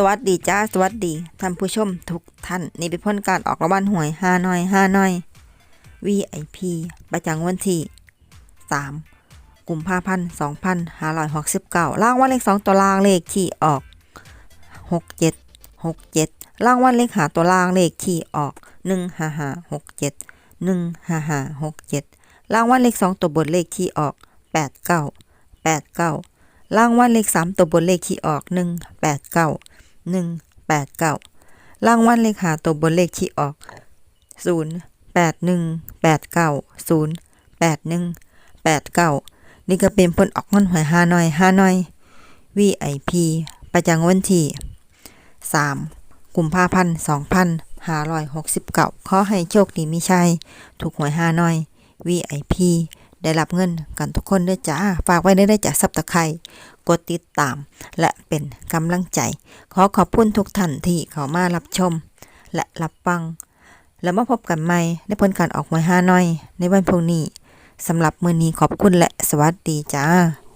สวัสดีจ้าสวัสดีท่านผู้ชมทุกท่าน นี่เป็นผลการออกรางวัลหวยห้าน้อยห้าน้อย VIP ประจำวันที่ 3 กุมภาพันธ์2569รางวัลเลข 2 ตัวรางเลขที่ออก 67 67รางวัลเลขหาตัวรางเลขที่ออก 15567 15567รางวัลเลข 2 ตัวบนเลขที่ออก 89 89รางวัลเลข 3 ตัวบนเลขที่ออก 189 189รางวัลเลขาตัวบนเลขที่ออก0 8 1 8 9 0 8 1 8 9นี่ก็เป็นผลออกเงินหวยห้าน้อยห้าน้อย VIP ประจำวันที่3กุมภาพันธ์2569ขอให้โชคดีมีชัย ถูกหวยห้าน้อย VIP ได้รับเงินกันทุกคนด้วยจ้า ฝากไว้ได้ได้จากซับตะไคร่กดติดตาม และเป็นกำลังใจ ขอขอบคุณทุกท่านที่เข้ามารับชม และรับฟัง แล้วมาพบกันใหม่ในผลการออกหวยห้าน้อย ในวันพรุ่งนี้สำหรับมือนี้ขอบคุณและสวัสดีจ้า